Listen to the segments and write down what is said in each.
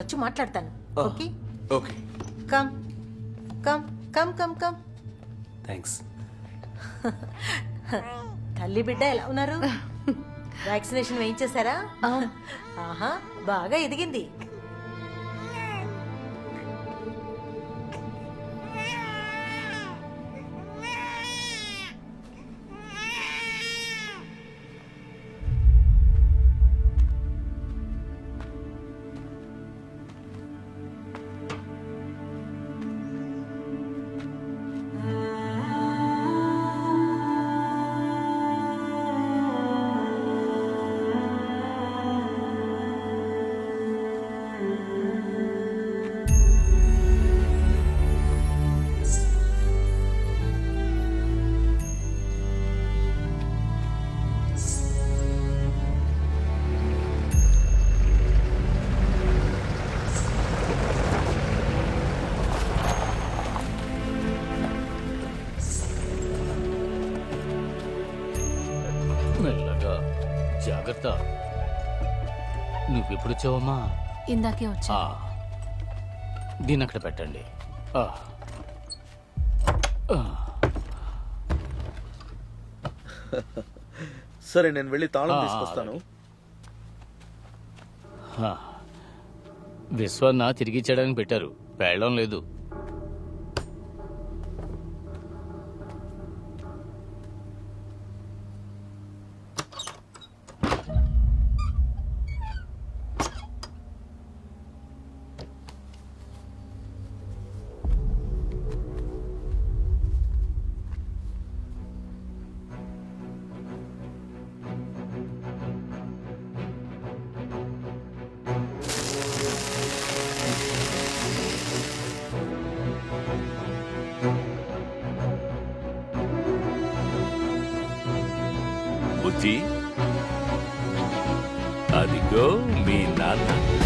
వచ్చి మాట్లాడతాను. Okay? Okay. Come come come come come thanks తల్లి బిడ్డ ఎలా ఉన్నారు? వ్యాక్సినేషన్ వేయించేశారా? ఆహా బాగా ఎదిగింది. జాగ్రత్త నువ్వెప్పుడు వచ్చావమ్మా? ఇందాకే వచ్చా. ఆ. దీన్ని అక్కడ పెట్టండి. సరే నేను వెళ్ళి తాళం తీసుకొస్తాను. విశ్వన్న తిరిగి ఇచ్చేయడానికి పెట్టారు. వెళ్ళడం లేదు. బుజ్జి అదిగో మీ నాన్న.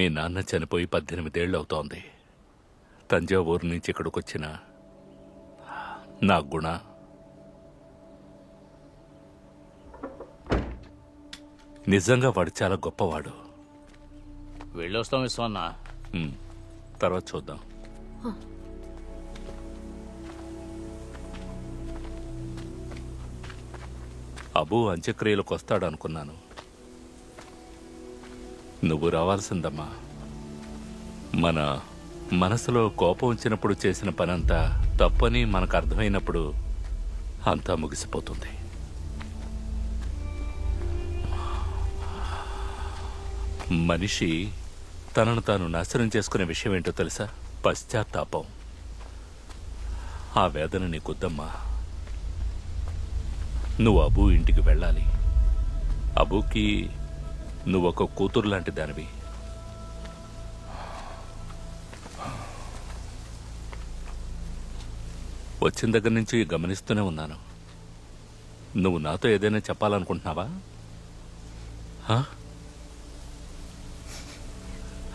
మీ నాన్న చనిపోయి పద్దెనిమిదేళ్ళు అవుతోంది తంజావూరు నుంచి ఇక్కడికి వచ్చిన నా గుణ. నిజంగా వాడు చాలా గొప్పవాడు. వెళ్ళొస్తాం విశ్వన్న. తర్వాత చూద్దాం. అబు అంత్యక్రియలకు వస్తాడనుకున్నాను. నువ్వు రావాల్సిందమ్మా. మన మనసులో కోపం వచ్చినప్పుడు చేసిన పనంతా తప్పని మనకు అర్థమైనప్పుడు అంతా ముగిసిపోతుంది. మనిషి తనను తాను నాశనం చేసుకునే విషయం ఏంటో తెలుసా? పశ్చాత్తాపం. ఆ వేదన నీకొద్దమ్మా. నువ్వు అబూ ఇంటికి వెళ్ళాలి. అబూకి నువ్వు ఒక కూతురు లాంటి దానివి. వచ్చిన దగ్గర నుంచి గమనిస్తూనే ఉన్నాను. నువ్వు నాతో ఏదైనా చెప్పాలనుకుంటున్నావా?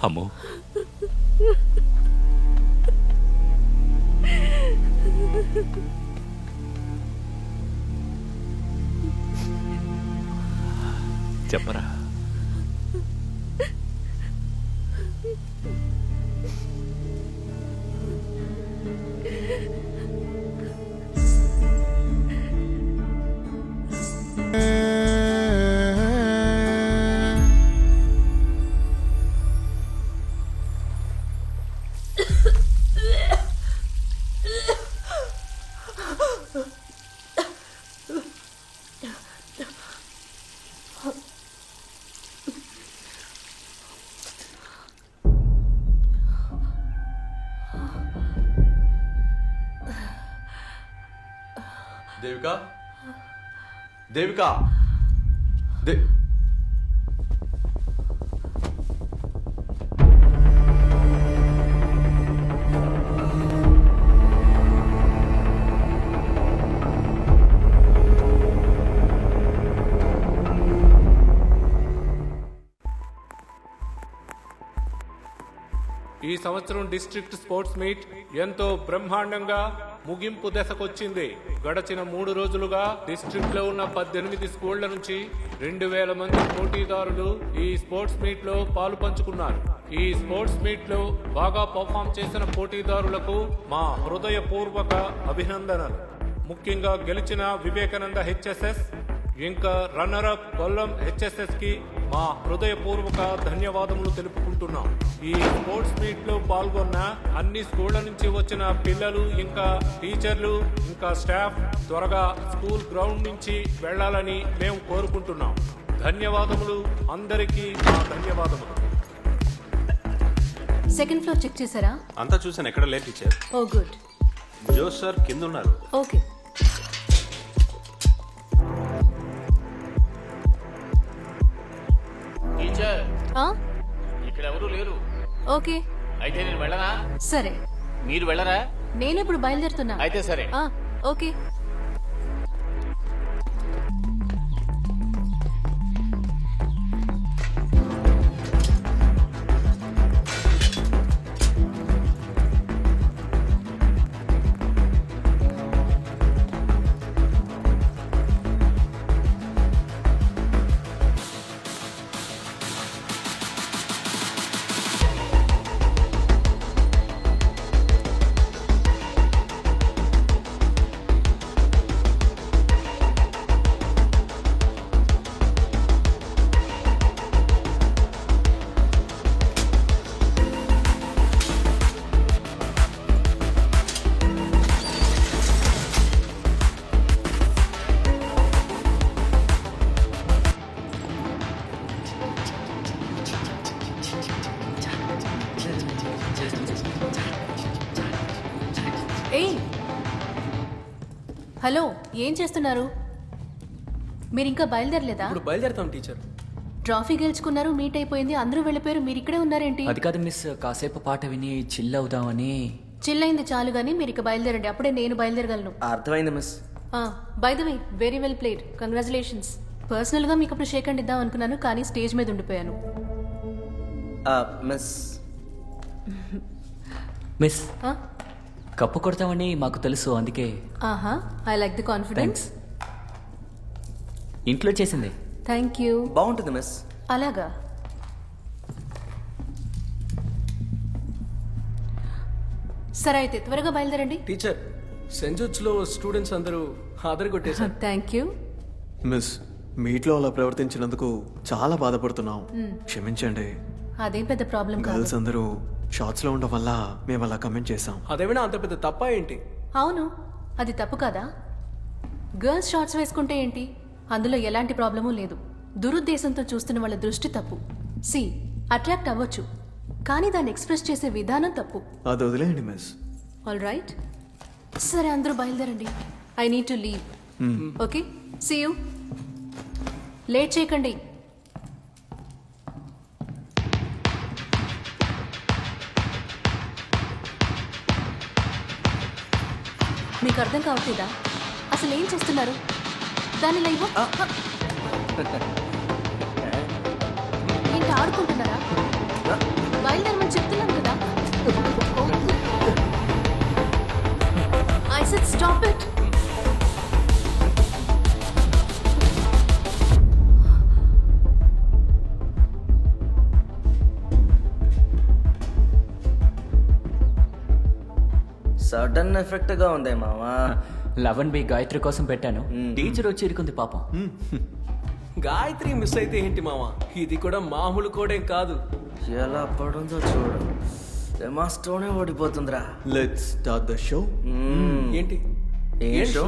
అమ్మో. చెప్పరా? దేవిక? దేవిక? దే ఈ సంవత్సరం డిస్ట్రిక్ట్ స్పోర్ట్స్ మీట్ ఎంతో బ్రహ్మాండంగా ముగింపు దశకొచ్చింది. గడచిన మూడు రోజులుగా డిస్ట్రిక్ట్లో ఉన్న పద్దెనిమిది స్కూళ్ళ నుంచి రెండు వేల మంది పోటీదారులు ఈ స్పోర్ట్స్ మీట్లో పాలు పంచుకున్నారు. ఈ స్పోర్ట్స్ మీట్లో బాగా పర్ఫామ్ చేసిన పోటీదారులకు మా హృదయపూర్వక అభినందనలు. ముఖ్యంగా గెలిచిన వివేకానంద హెచ్ఎస్ఎస్ ఇంకా రన్నర్ అప్ కొల్లం హెచ్ఎస్ఎస్కి మా హృదయపూర్వక ధన్యవాదములు తెలుపుకుంటున్నాం. ఈ స్పోర్ట్స్ మీట్లో పాల్గొన్న అన్ని స్కూళ్ళ నుంచి వచ్చిన పిల్లలు ఇంకా టీచర్లు ఇంకా స్టాఫ్ త్వరగా స్కూల్ గ్రౌండ్ నుంచి వెళ్ళాలని మేము కోరుకుంటున్నాం. ధన్యవాదములు. అందరికీ మా ధన్యవాదములు. సెకండ్ ఫ్లోర్ చెక్ చేశారా? అంతా చూసాను ఎక్కడ లేదు teacher oh good. Jose sir కింద ఉన్నారు. ఓకే. ఆ? ఇక్కడ ఎవరు లేరు. ఓకే. అయితే నేను వెళ్ళనా? సరే. మీరు వెళ్ళరా? నేను ఇప్పుడు బయలుదేరుతున్నా. అయితే సరే. ఆ, ఓకే. హలో ఏం చేస్తున్నారు? మీరు ఇంకా బయలుదేరలేదా? ఇప్పుడు బయలుదేరుతాం టీచర్. ట్రాఫీ గెలుచుకున్నారు మీట్ అయిపోయింది అందరూ వెళ్ళిపోయారు మీరు ఇక్కడే ఉన్నారేంటి? అది కాదు మిస్ కాసేపు పాట విని చిల్ అవుదామని. చిల్లయింది చాలు గానీ మీరు ఇక బయలుదేరండి అప్పుడే నేను బయలుదేరగలను. అర్థమైంది miss. By the way very well played congratulations పర్సనల్గా మీకు అప్పుడు షేక్ అండ్ ఇద్దాం అనుకున్నాను కానీ స్టేజ్ మీద ఉండిపోయాను. మిస్. మిస్? కప్పు కొడతామని మాకు తెలుసు అందుకే. ఆహా I like the confidence thanks ఇంట్లో చేసింది. థ్యాంక్ యూ బాగుంటుంది మిస్ అలాగా. సరే అయితే త్వరగా బయలుదేరండి. టీచర్ సెంట్ జోర్జ్లో స్టూడెంట్స్ అందరూ హాజరు కొట్టేశారు. థ్యాంక్ యూ మిస్ మీట్లో అలా ప్రవర్తించినందుకు చాలా బాధపడుతున్నాం. క్షమించండి. అదేం పెద్ద ప్రాబ్లం కాదు. గర్ల్స్ అందరూ షార్ట్స్లో ఉండడం వల్ల మేము అలా కమెంట్ చేసాం అదేమైనా అంత పెద్ద తప్ప ఏంటి? అవును అది తప్పు కాదా? గర్ల్స్ షార్ట్స్ వేసుకుంటే ఏంటి? అందులో ఎలాంటి ప్రాబ్లమూ లేదు. దురుద్దేశంతో చూస్తున్న వాళ్ళ దృష్టి తప్పు. సి అట్రాక్ట్ అవ్వచ్చు. కానీ దాన్ని ఎక్స్ప్రెస్ చేసే విధానం తప్పు. అది వదిలేయండి మిస్ ఆల్ రైట్ సరే అందరూ బయలుదేరండి. I need to leave okay see you late చేయకండి. మీకు అర్థం కావట్లేదా? అసలు ఏం చేస్తున్నారు? దాని లైవ్ ఏంటి ఆడుకుంటున్నారా? బయలుదేరమని చెప్తున్నాను కదా. I said stop it. Sudden ఎఫెక్ట్గా ఉంది మామా. లవన్ బి గాయత్రి కోసం పెట్టాను. టీచర్ వచ్చి ఇరుకుంది పాపం. గాయత్రి మిస్ అయితే ఏంటి మామా? ఇది కూడా మామూలు కోడేం కాదు. ఎలా పడుందో చూడు. మాస్టోనే ఓడిపోతుందిరా. లెట్స్ స్టార్ట్ ద షో ఏంటి? ఏ ఏం షో షో?